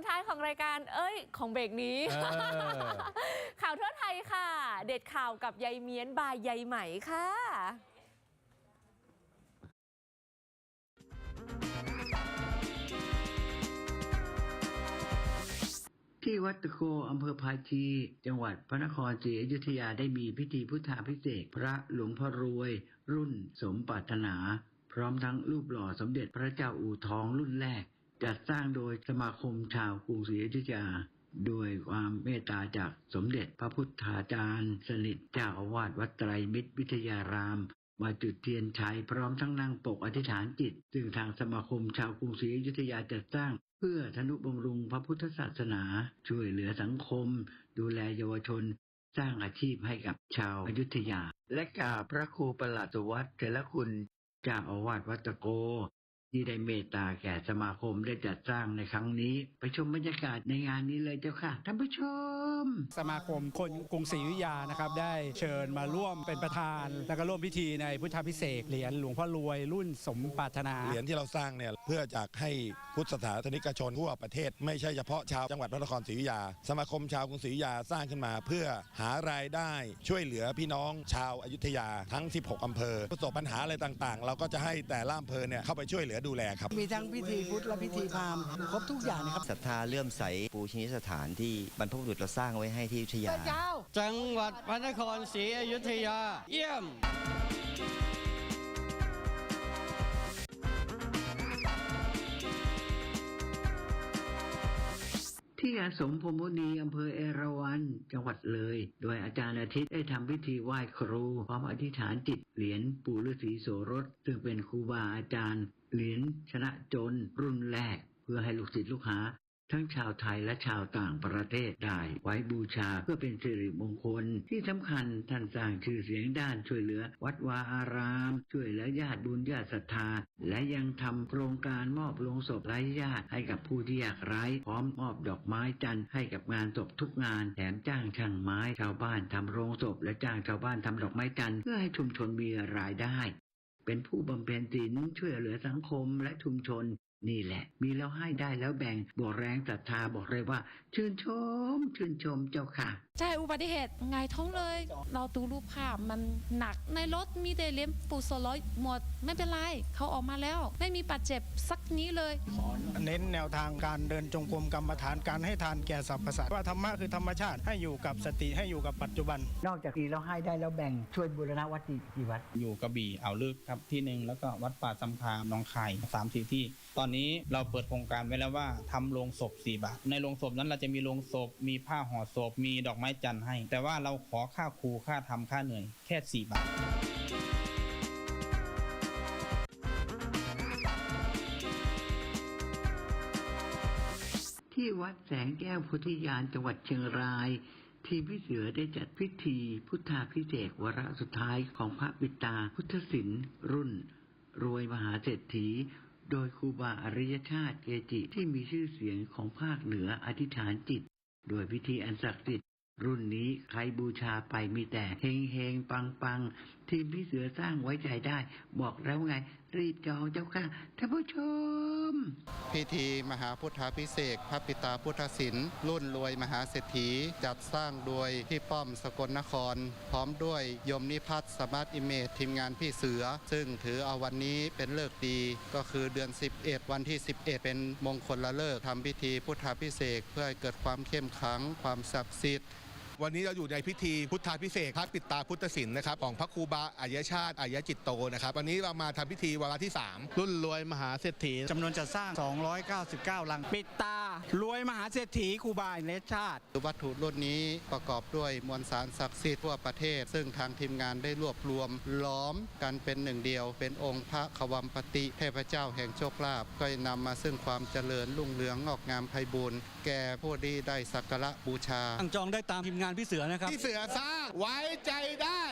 สุดท้ายของรายการ เอ้ย ของเบรกนี้เออข่าวทั่วไทยค่ะ เด็ดข่าวกับยายเมียนบายยายไหมค่ะ ที่วัดตะโกอำเภอภาชี จังหวัดพระนครศรีอยุธยาได้มีพิธีพุทธาพิเศษกพระหลวงพ่อรวย รุ่นสมปรารถนา พร้อมทั้งรูปหล่อสมเด็จพระเจ้าอู่ทองรุ่นแรก จัดสร้างโดยสมาคมชาวกรุงศรีอยุธยาโดยความเมตตาจากสมเด็จพระพุทธาจารย์สนิทเจ้าอาวาสวัดไตรมิตรวิทยาราม มาจุดเทียนชัยพร้อมทั้งนั่งปกอธิษฐานจิต ซึ่งทางสมาคมชาวกรุงศรีอยุธยาจัดสร้าง เพื่อธนุบำรุงพระพุทธศาสนา ช่วยเหลือสังคม ดูแลเยาวชน สร้างอาชีพให้กับชาวอยุธยา และกาพระครูประหลัดวัตเทระคุณเจ้าอาวาสวัดตะโก ที่ได้เมตตาแก่สมาคมได้จัดสร้างในครั้งนี้ ไปชมบรรยากาศในงานนี้เลยเจ้าค่ะท่านผู้ชม สมาคมคนกรุงศรีอยุธยานะครับได้เชิญมาร่วมเป็นประธาน แล้วก็ร่วมพิธีในพุทธพิเศษเหรียญหลวงพ่อรวยรุ่นสมปรารถนา เหรียญที่เราสร้างเนี่ยเพื่อจะให้พุทธศาสนิกชนทั่วประเทศ ไม่ใช่เฉพาะชาวจังหวัดพระนครศรีอยุธยา สมาคมชาวกรุงศรีอยุธยาสร้างขึ้นมา เพื่อหารายได้ช่วยเหลือพี่น้องชาวอยุธยาทั้ง 16 อำเภอประสบปัญหาอะไรต่างๆ เราก็จะให้แต่ละอำเภอเนี่ยเข้าไปช่วยเหลือดูแลครับ มีทั้งพิธีพุทธและพิธีพราหมณ์ครบทุกอย่างนะครับศรัทธาเลื่อมใสปูชนียสถานที่บรรพบุรุษเราสร้างไว้ให้ที่อยุธยา จังหวัดพระนครศรีอยุธยา เยี่ยมที่อาสมพรหมุนีอำเภอเอราวัณจังหวัดเลย โดยอาจารย์อาทิตย์ได้ทำพิธีไหว้ครูพร้อมอธิษฐานจิตเหรียญปู่ฤาษีโสรสซึ่งเป็นครูบาอาจารย์ เหรียญชนะจนรุ่นแรก เพื่อให้ลูกศิษย์ลูกหา ทั้งชาวไทยและชาวต่างประเทศได้ ไว้บูชาเพื่อเป็นสิริมงคล ที่สำคัญท่านสร้างชื่อเสียงด้านช่วยเหลือ วัดวาอาราม ช่วยเหลือญาติบุญญาติศรัทธา และยังทำโครงการมอบโลงศพไร้ญาติให้กับผู้ที่ยากไร้ พร้อมมอบดอกไม้จันทร์ให้กับงานศพทุกงานแถมจ้างช่างไม้ชาวบ้านทำโรงศพและจ้างชาวบ้านทำดอกไม้จันทร์เพื่อให้ชุมชนมีรายได้ เป็นผู้บำเพ็ญศีลช่วยเหลือสังคมและชุมชน นี่แหละ มีแล้วให้ได้แล้วแบ่งบอกแรงศรัทธาบอกเลยว่า ชื่นชม ชื่นชมเจ้าค่ะ ใช่อุบัติเหตุไงายท้องเลย เราดูรูปภาพมันหนักในรถมีแต่เลี้ยมปูโซลอยหมด ไม่เป็นไรเขาออกมาแล้ว ไม่มีบาดเจ็บสักนี้เลย เน้นแนวทางการเดินจงกรมกรรมฐานการให้ทานแก่สรรพสัตว์ว่าธรรมะคือธรรมชาติให้อยู่กับสติให้อยู่กับปัจจุบัน นอกจากนี้แล้วให้ได้แล้วแบ่งช่วยบูรณะวัดอีกกี่วัดอยู่กระบี่อ่าวลึกครับที่หนึ่งแล้วก็วัดป่าจำคามหนองคายสามสี่ที่ตอนนี้เราเปิดโครงการไว้แล้วว่าทำโรงศพ 4 บาท ในโรงศพนั้นเราจะมีโรงศพ มีผ้าห่อศพ มีดอกไม้จันทร์ให้ แต่ว่าเราขอค่าครูค่าทำค่าเหนื่อยแค่ 4 บาทที่วัดแสงแก้วพุทธิยานจังหวัดเชียงราย ทีมพี่เสือได้จัดพิธีพุทธาพิเศษวาระสุดท้ายของพระบิดาพุทธศิลป์รุ่น รวยมหาเศรษฐี โดยครูบาอริยชาติเกจิที่มีชื่อเสียงของภาคเหนืออธิษฐานจิต โดยพิธีอันศักดิ์สิทธิ์รุ่นนี้ใครบูชาไปมีแต่เฮงเฮงปังปัง ทีมพี่เสือสร้างไว้ใจได้ บอกแล้วไง รีบจองเจ้าค่ะท่านผู้ชม พิธีมหาพุทธาพิเศษพระปิตาพุทธศิลป์รุ่นรวยมหาเศรษฐี จัดสร้างโดยพี่ป้อมสกลนคร พร้อมด้วยยมนิพัฒน์สมาร์ทอิเมจทีมงานพี่เสือ ซึ่งถือเอาวันนี้เป็นเลิกดีก็คือเดือน 11 วันที่ 11 เป็นมงคลละเลิกทำพิธีพุทธาพิเศษเพื่อให้เกิดความเข้มขังความศักดิ์สิทธิ์ วันนี้เราอยู่ในพิธีพุทธาพิเศษกพระปิดตาพุทธศิลป์นะครับของพระครูบาอายชาติอายจิตโตนะครับวันนี้เรามาทำพิธีวาระที่ 3 รุ่นรวยมหาเศรษฐีจำนวนจัดสร้าง 299 ลังปิดตารวยมหาเศรษฐีครูบาเลชาติ วัตถุรุ่นนี้ประกอบด้วยมวลสารศักดิ์สิทธิ์ทั่วประเทศ ซึ่งทางทีมงานได้รวบรวมล้อมกันเป็นหนึ่งเดียว เป็นองค์พระขวัมปติเทพเจ้าแห่งโชคลาภก็นำมาซึ่งความเจริญรุ่งเรืองงอกงามไพบูรณ์แก่ผู้ที่ได้สักการะบูชาสั่งจองได้ตามทีมงานพี่เสือนะครับ ที่เสือสร้างไว้ใจได้